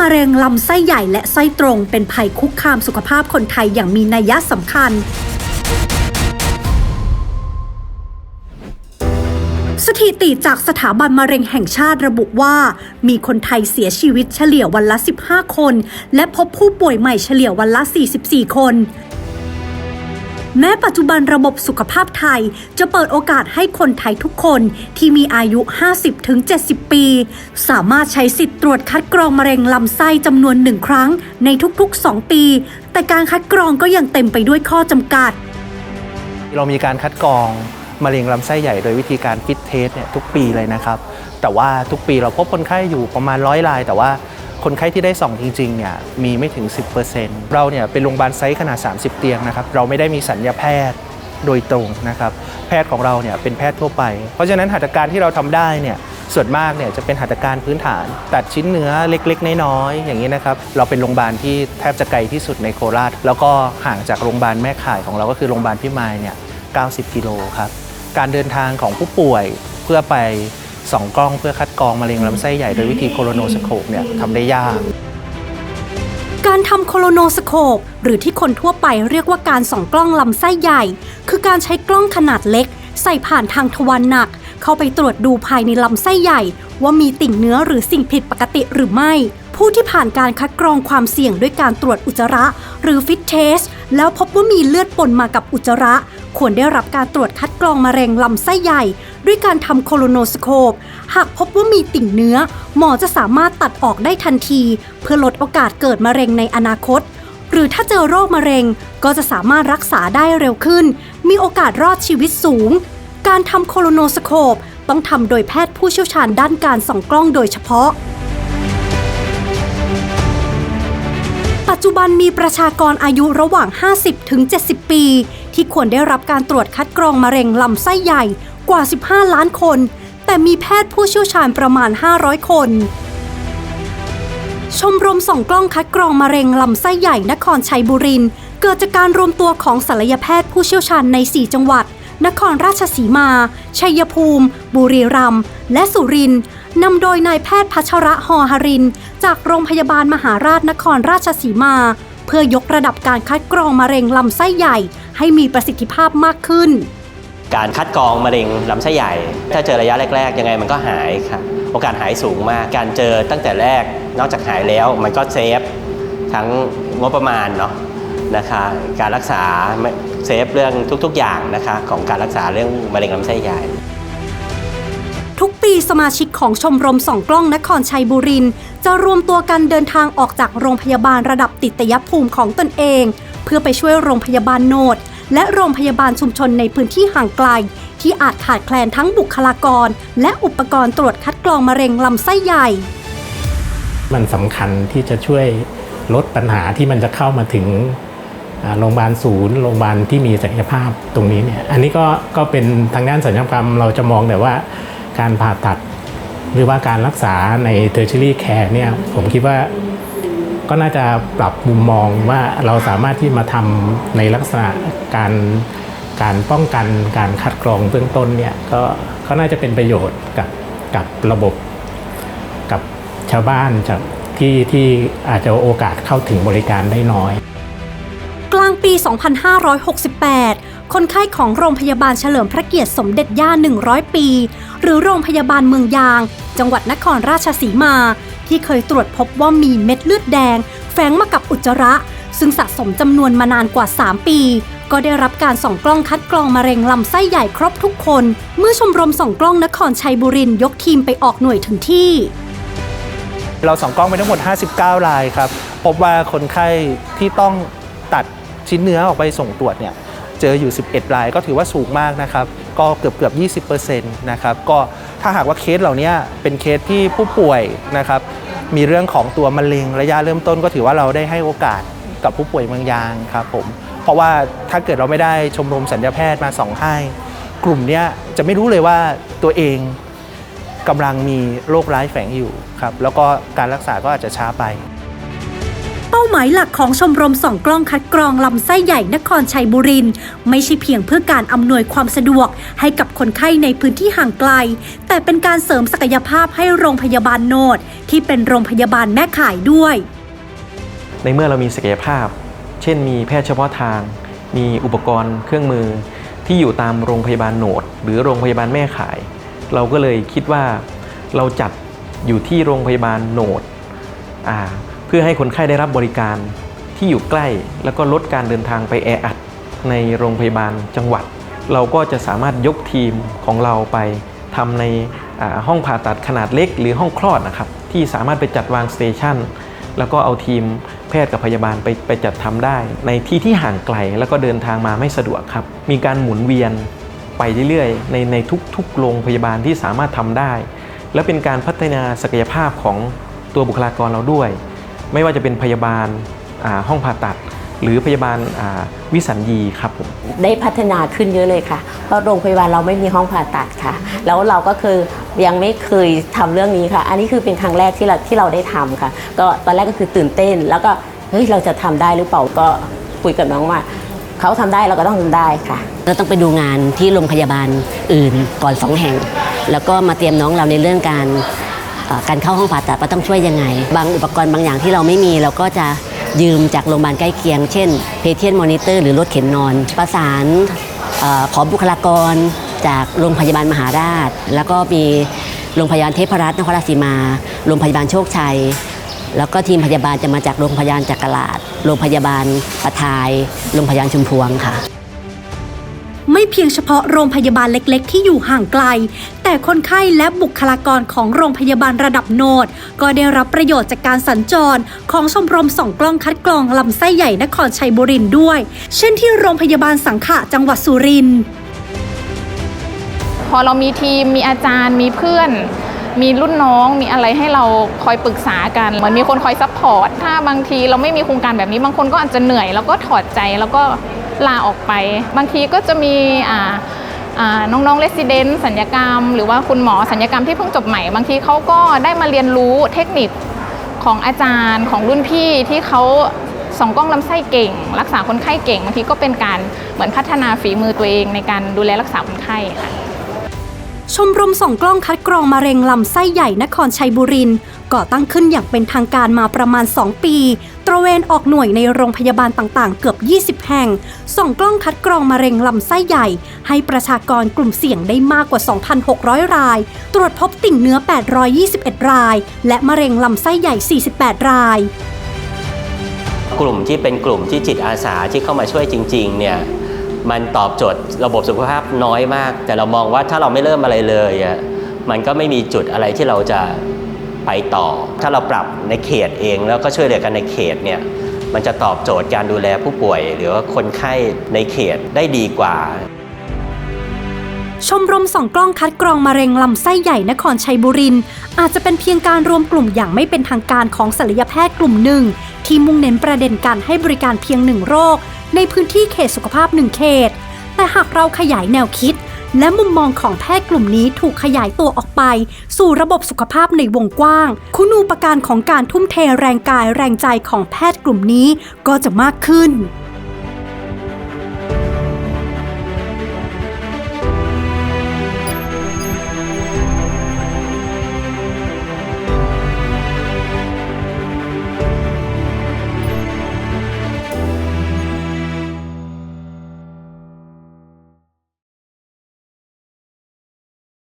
มะเร็งลำไส้ใหญ่และไส้ตรงเป็นภัยคุกคามสุขภาพคนไทยอย่างมีนัยสำคัญสถิติจากสถาบันมะเร็งแห่งชาติระบุว่า มีคนไทยเสียชีวิตเฉลี่ยวันละ 15 คน และพบผู้ป่วยใหม่เฉลี่ยวันละ 44 คน แม้ปัจจุบันระบบสุขภาพไทย จะเปิดโอกาสให้คนไทยทุกคนที่มีอายุ 50-70 ปี สามารถใช้สิทธิ์ตรวจคัดกรองมะเร็งลำไส้จำนวนหนึ่งครั้งในทุกๆ 2 ปี แต่การคัดกรองก็ยังเต็มไปด้วยข้อจำกัด เรามีการคัดกรองมะเร็งลำไส้ใหญ่โดยวิธีการฟิตเทสเนี่ยทุกปีเลยนะครับ แต่ว่าทุกปีเราพบคนไข้อยู่ประมาณร้อยราย แต่ว่า คนไข้ที่ได้ส่องจริงๆเนี่ยมีไม่ถึง 10%เราเนี่ยเป็นโรงพยาบาลไซส์ขนาด 30 เตียงนะครับเราไม่ได้มีสัญญาแพทย์โดยตรงนะครับแพทย์ของเราเนี่ยเป็นแพทย์ทั่วไป เพราะฉะนั้นหัตถการที่เราทำได้เนี่ยส่วนมากเนี่ยจะเป็นหัตถการพื้นฐาน ตัดชิ้นเนื้อเล็กๆ น้อยๆอย่างนี้นะครับเราเป็นโรงพยาบาลที่แทบจะไกลที่สุดในโคราช แล้วก็ห่างจากโรงพยาบาลแม่ข่ายของเราก็คือโรงพยาบาลพิมายเนี่ย90 กิโลครับการเดินทางของผู้ป่วยเพื่อไป ส่องกล้องเพื่อคัดกรองมะเร็งลำไส้ใหญ่โดยวิธีโคโรโนสโคปเนี่ยทำได้ยาก การทำโคโลโนสโคปหรือที่คนทั่วไปเรียกว่าการส่องกล้องลำไส้ใหญ่ คือการใช้กล้องขนาดเล็ก ใส่ผ่านทางทวารหนัก เข้าไปตรวจดูภายในลำไส้ใหญ่ ว่ามีติ่งเนื้อหรือสิ่งผิดปกติหรือไม่ ผู้ที่ผ่านการคัดกรองความเสี่ยงด้วยการตรวจอุจจาระ หรือฟิตเทสแล้วพบว่ามีเลือดปนมากับอุจจาระ ควรได้รับการตรวจคัดกรองมะเร็งลำไส้ใหญ่ ด้วยการทำโคโลโนสโคป หากพบว่ามีติ่งเนื้อ หมอจะสามารถตัดออกได้ทันที เพื่อลดโอกาสเกิดมะเร็งในอนาคต หรือถ้าเจอโรคมะเร็งก็จะสามารถรักษาได้เร็วขึ้น มีโอกาสรอดชีวิตสูง การทำโคโลโนสโคปต้องทำโดยแพทย์ผู้เชี่ยวชาญด้านการส่องกล้องโดยเฉพาะปัจจุบันมีประชากรอายุระหว่าง 50 ถึง 70 ปี ที่ควรได้รับการตรวจคัดกรองมะเร็งลำไส้ใหญ่ กว่า 15 ล้านคน แต่มีแพทย์ผู้เชี่ยวชาญประมาณ 500 คน ชมรมส่องกล้องคัดกรองมะเร็งลำไส้ใหญ่นครชัยบุรีนเกิดจากการรวมตัวของศัลยแพทย์ผู้เชี่ยวชาญใน 4 จังหวัด นครราชสีมา ชัยภูมิ บุรีรัมย์ และสุรินทร์นำโดยนายแพทย์พัชระหอหริน จากโรงพยาบาลมหาราชนครราชสีมา เพื่อยกระดับการคัดกรองมะเร็งลำไส้ใหญ่ ให้มีประสิทธิภาพมากขึ้น การคัดกรองมะเร็งลำไส้ใหญ่ ถ้าเจอระยะแรก ๆ ยังไงมันก็หายครับโอกาสหายสูงมาก การเจอตั้งแต่แรกนอกจากหายแล้วมันก็เซฟทั้งงบประมาณเนาะนะคะการรักษาเซฟเรื่องทุก ๆ อย่างนะคะของการรักษาเรื่องมะเร็งลำไส้ใหญ่ ทุกปีสมาชิกของชมรมส่องกล้องนครชัยบุรีนจะรวมตัวกันเดินทางออกจากโรงพยาบาลระดับติตยภูมิของตนเอง เพื่อไปช่วยโรงพยาบาลโนด และโรงพยาบาลชุมชนในพื้นที่ห่างไกล ที่อาจขาดแคลนทั้งบุคลากร และอุปกรณ์ตรวจคัดกรองมะเร็งลำไส้ใหญ่ มันสำคัญที่จะช่วยลดปัญหาที่มันจะเข้ามาถึงโรงพยาบาลศูนย์โรงพยาบาลที่มีศักยภาพตรงนี้เนี่ยอันนี้ก็ก็เป็นทางด้านศัลยกรรมเราจะมองแต่ว่าการผ่าตัด หรือว่าการรักษาใน tertiary care เนี่ยผมคิดว่า ก็น่าจะปรับมุมมองว่าเราสามารถที่มาทำในลักษณะการการป้องกันการคัดกรองเบื้องต้นเนี่ยก็ก็น่าจะเป็นประโยชน์กับกับระบบกับชาวบ้านจากที่ที่อาจจะโอกาสเข้าถึงบริการได้น้อย กลางปี 2568 คนไข้ของโรงพยาบาลเฉลิมพระเกียรติสมเด็จย่า 100 ปี หรือโรงพยาบาลเมืองยาง จังหวัดนครราชสีมา ที่เคยตรวจพบว่ามีเม็ดเลือดแดง แฝงมากับอุจจาระ ซึ่งสะสมจำนวนมานานกว่า 3 ปี ก็ได้รับการส่องกล้องคัดกรองมะเร็งลำไส้ใหญ่ครบทุกคน เมื่อชมรมส่องกล้องนครชัยบุรีนยกทีมไปออกหน่วยถึงที่เราส่องกล้องไปทั้งหมด 59 รายครับ พบว่าคนไข้ที่ต้องตัดชิ้นเนื้อออกไปส่งตรวจเนี่ย เจออยู่ 11 ราย ก็ถือว่าสูงมากนะครับ ก็เกือบเกือบ20%นะครับ ก็ถ้าหากว่าเคสเหล่านี้เป็นเคสที่ผู้ป่วยนะครับ มีเรื่องของตัวมะเร็งระยะเริ่มต้น ก็ถือว่าเราได้ให้โอกาสกับผู้ป่วยเมืองยางครับผม เพราะว่าถ้าเกิดเราไม่ได้ชมรมสัญญาแพทย์มาส่องให้ กลุ่มเนี้ยจะไม่รู้เลยว่าตัวเองกำลังมีโรคร้ายแฝงอยู่ครับ แล้วก็การรักษาก็อาจจะช้าไป ป้าป้าหมายหลักของชมรมส่องกล้องคัดกรองลำไส้ใหญ่นครชัยบุรีไม่ใช่เพียงเพื่อการอำนวยความสะดวกให้กับคนไข้ในพื้นที่ห่างไกล แต่เป็นการเสริมศักยภาพให้โรงพยาบาลโนดที่เป็นโรงพยาบาลแม่ข่ายด้วย ในเมื่อเรามีศักยภาพ เช่น มีแพทย์เฉพาะทาง มีอุปกรณ์เครื่องมือ ที่อยู่ตามโรงพยาบาลโนดหรือโรงพยาบาลแม่ข่าย เราก็เลยคิดว่าเราจัดอยู่ที่โรงพยาบาลโนดอ่า เพื่อให้คนไข้ได้รับบริการที่อยู่ใกล้ แล้วก็ลดการเดินทางไปแออัดในโรงพยาบาลจังหวัด เราก็จะสามารถยกทีมของเราไปทำในห้องผ่าตัดขนาดเล็ก หรือห้องคลอดนะครับที่สามารถไปจัดวางสเตชันแล้วก็เอาทีมแพทย์กับพยาบาลไปไปจัดทำได้ ในที่ที่ห่างไกลแล้วก็เดินทางมาไม่สะดวกครับ มีการหมุนเวียนไปเรื่อยๆ ในในทุกๆโรงพยาบาลที่สามารถทำได้ และเป็นการพัฒนาศักยภาพของตัวบุคลากรเราด้วย ไม่ว่าจะเป็นพยาบาลอ่าห้องผ่าตัด หรือพยาบาลอ่าวิสัญญีครับผมได้พัฒนาขึ้นเยอะเลยค่ะเพราะโรงพยาบาลเราไม่มีห้องผ่าตัดค่ะ แล้วเราก็คือยังไม่เคยทำเรื่องนี้ค่ะ อันนี้คือเป็นครั้งแรกที่เราที่เราได้ทำค่ะ ก็ตอนแรกก็คือตื่นเต้น แล้วก็เฮ้ยเราจะทำได้หรือเปล่าก็คุยกับน้องว่าเขาทำได้เราก็ต้องทำได้ค่ะเราต้องไปดูงานที่โรงพยาบาลอื่นก่อนสองแห่ง แล้วก็มาเตรียมน้องเราในเรื่องการเอ่อ การเข้าห้องผ่าตัดว่าต้องช่วยยังไง บางอุปกรณ์บางอย่างที่เราไม่มีเราก็จะยืมจากโรงพยาบาลใกล้เคียง เช่นเพเทียนมอนิเตอร์หรือรถเข็นนอน ประสานอขอบุคลากรจากโรงพยาบาลมหาราช แล้วก็มีโรงพยาบาลเทพรัตน์นครราชสีมา โรงพยาบาลโชคชัย แล้วก็ทีมพยาบาลจะมาจากโรงพยาบาลจักรลาชโรงพยาบาลปะทาย โรงพยาบาลชุมพวงค่ะ ไม่เพียงเฉพาะโรงพยาบาลเล็กๆ ที่อยู่ห่างไกล แต่คนไข้และบุคลากรของโรงพยาบาลระดับโนด ก็ได้รับประโยชน์จากการสัญจร ของชมรมส่องกล้องคัดกรองลำไส้ใหญ่นครชัยบุรีด้วย เช่นที่โรงพยาบาลสังขะจังหวัดสุรินทร์พอเรามีทีมมีอาจารย์มีเพื่อนมีรุ่นน้องมีอะไรให้เราคอยปรึกษากันเหมือนมีคนคอยซัพพอร์ตถ้าบางทีเราไม่มีโครงการแบบนี้บางคนก็อาจจะเหนื่อย แล้วก็ถอดใจแล้วก็ ลาออกไป บางทีก็จะมีอ่าอ่าน้องๆเลสซิเดนต์สัญญกรรม หรือว่าคุณหมอสัญญกรรมที่เพิ่งจบใหม่ บางทีเขาก็ได้มาเรียนรู้เทคนิคของอาจารย์ของรุ่นพี่ที่เขาส่องกล้องลำไส้เก่ง รักษาคนไข้เก่งบางทีก็เป็นการเหมือนพัฒนาฝีมือตัวเองในการดูแลรักษาคนไข้ค่ะ ชมรมส่องกล้องคัดกรองมะเร็งลำไส้ใหญ่นครชัยบุรีก่อตั้งขึ้นอย่างเป็นทางการมาประมาณ 2 ปี ตระเวนออกหน่วยในโรงพยาบาลต่างๆ เกือบ 20 แห่ง ส่องกล้องคัดกรองมะเร็งลำไส้ใหญ่ ให้ประชากรกลุ่มเสี่ยงได้มากกว่า 2,600 ราย ตรวจพบติ่งเนื้อ 821 ราย และมะเร็งลำไส้ใหญ่ 48 รายกลุ่มที่เป็นกลุ่มที่จิตอาสาที่เข้ามาช่วยจริงๆเนี่ย มันตอบโจทย์ระบบสุขภาพน้อยมาก แต่เรามองว่าถ้าเราไม่เริ่มอะไรเลยอะมันก็ไม่มีจุดอะไรที่เราจะไปต่อ ถ้าเราปรับในเขตเองแล้วก็ช่วยเหลือกันในเขตเนี่ยมันจะตอบโจทย์การดูแลผู้ป่วย หรือว่าคนไข้ในเขตได้ดีกว่า ชมรมส่องกล้องคัดกรองมะเร็งลำไส้ใหญ่นครชัยบุรีอาจจะเป็นเพียงการรวมกลุ่มอย่างไม่เป็นทางการของศัลยแพทย์กลุ่มหนึ่ง ที่มุ่งเน้นประเด็นการให้บริการเพียงหนึ่งโรค ในพื้นที่เขตสุขภาพหนึ่งเขต แต่หากเราขยายแนวคิด และมุมมองของแพทย์กลุ่มนี้ถูกขยายตัวออกไป สู่ระบบสุขภาพในวงกว้าง คุณูปการของการทุ่มเทแรงกายแรงใจของแพทย์กลุ่มนี้ก็จะมากขึ้น